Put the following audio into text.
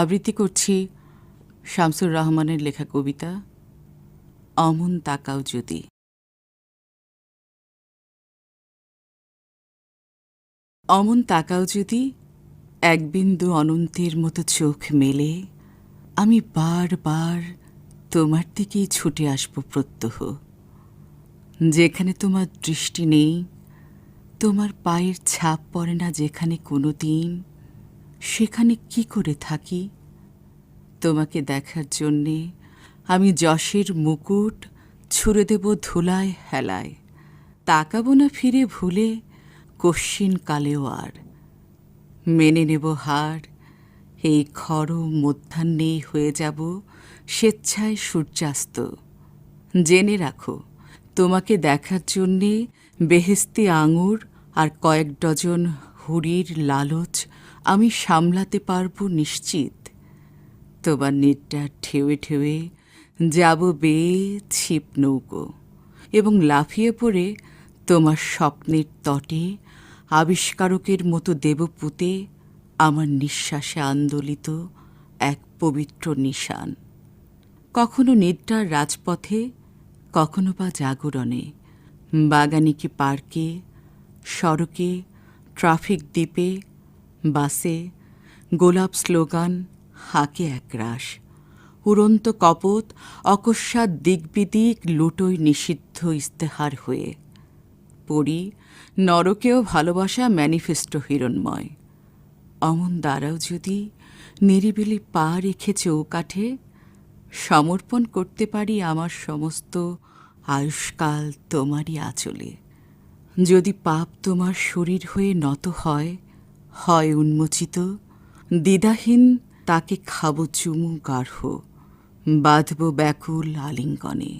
আবৃত্তি করছি শামসুর রহমানের লেখা কবিতা অমন তাকাও যদি। অমন তাকাও যদি এক বিন্দু অনন্তের মতো চোখ মেলে, আমি বারবার তোমার দিকেই ছুটে আসব প্রত্যহ। যেখানে তোমার দৃষ্টি নেই, তোমার পায়ের ছাপ পড়ে না যেখানে কোনো দিন সেখানে কি করে থাকি? তোমাকে দেখার জন্যে আমি যশের মুকুট, ছুঁড়ে দেব ধুলায় হেলায়। তাকাবো না ফিরে ভুলে, কশ্চিন কালেও আর। মেনে নেব হার, এই খর মধ্যাহ্নেই হয়ে যাব স্বেচ্ছায় সূর্যাস্ত। জেনে রাখো, তোমাকে দেখার জন্যে বেহেস্তি আঙুর আর কয়েক ডজন হুড়ির লালচ আমি সামলাতে পারব নিশ্চিত। তোমার নির্টার ঠেউয়ে ঠেউয়ে যাব বেয়ে ছিপ নৌকো এবং লাফিয়ে পড়ে তোমার স্বপ্নের তটে আবিষ্কারকের মতো দেবপুতে আমার নিঃশ্বাসে আন্দোলিত এক পবিত্র নিশান। কখনো নিদ্রার রাজপথে, কখনো বা জাগরণে, বাগানিকে পার্কে, সড়কে, ট্রাফিক দ্বীপে বাসে গোলাপ স্লোগান, হাঁকে একরাশ উড়ন্ত কপত, অকস্মাৎ দিকবিদিক, লুটোয় নিষিদ্ধ ইস্তেহার হয়ে। পড়ি নরকেও ভালোবাসা ম্যানিফেস্টো হিরণময়। অমন দ্বারাও যদি নিরিবিলি পা রেখে চৌকাঠে সমর্পণ করতে পারি আমার সমস্ত আয়ুষ্কাল তোমারই আঁচলে। যদি পাপ তোমার শরীর হয়ে নত হয় হয় উন্মোচিত। দ্বিধাহীন তাকে খাব চুমু গাঢ়। বাঁধব ব্যাকুল আলিঙ্গনে।